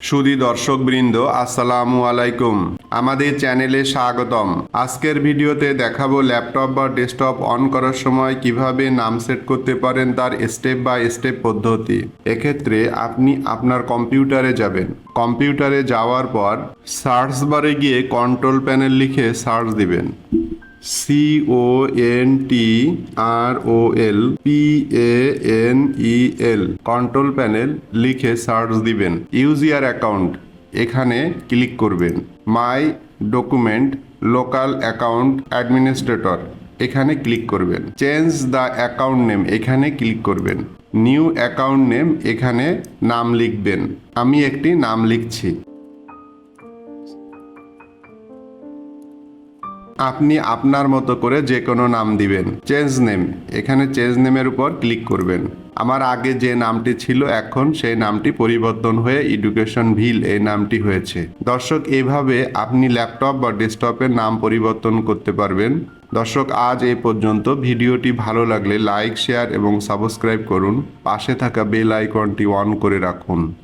সুদী দর্শকবৃন্দ, আসসালামু আলাইকুম। আমাদের চ্যানেলে স্বাগতম। আজকের ভিডিওতে দেখাবো ল্যাপটপ বা ডেস্কটপ অন করার সময় কীভাবে নাম সেট করতে পারেন তার স্টেপ বাই স্টেপ পদ্ধতি। এক্ষেত্রে আপনি আপনার কম্পিউটারে যাবেন। কম্পিউটারে যাওয়ার পর সার্চ বারে গিয়ে কন্ট্রোল প্যানেল লিখে সার্চ দিবেন। C O N T R O L P A N E L control panel লিখে সার্চ দিবেন। ইউজ ইয়ার অ্যাকাউন্ট এখানে ক্লিক করবেন। My document local account administrator এখানে ক্লিক করবেন। চেঞ্জ দ্য অ্যাকাউন্ট নেম এখানে click করবেন। New account name এখানে নাম লিখবেন। আমি একটি নাম লিখছি। আপনি আপনার মতো করে যে কোনো নাম দিবেন। চেঞ্জ নেম এখানে চেঞ্জ নেমের উপর ক্লিক করবেন। আমার আগে যে নামটি ছিল, এখন সেই নামটি পরিবর্তন হয়ে এডুকেশন ভিল এই নামটি হয়েছে। দর্শক এইভাবে আপনি ল্যাপটপ বা ডেস্কটপের নাম পরিবর্তন করতে পারবেন। দর্শক, আজ এ পর্যন্ত। ভিডিওটি ভালো লাগলে লাইক শেয়ার এবং সাবস্ক্রাইব করুন। পাশে থাকা বেল আইকনটি অন করে রাখুন।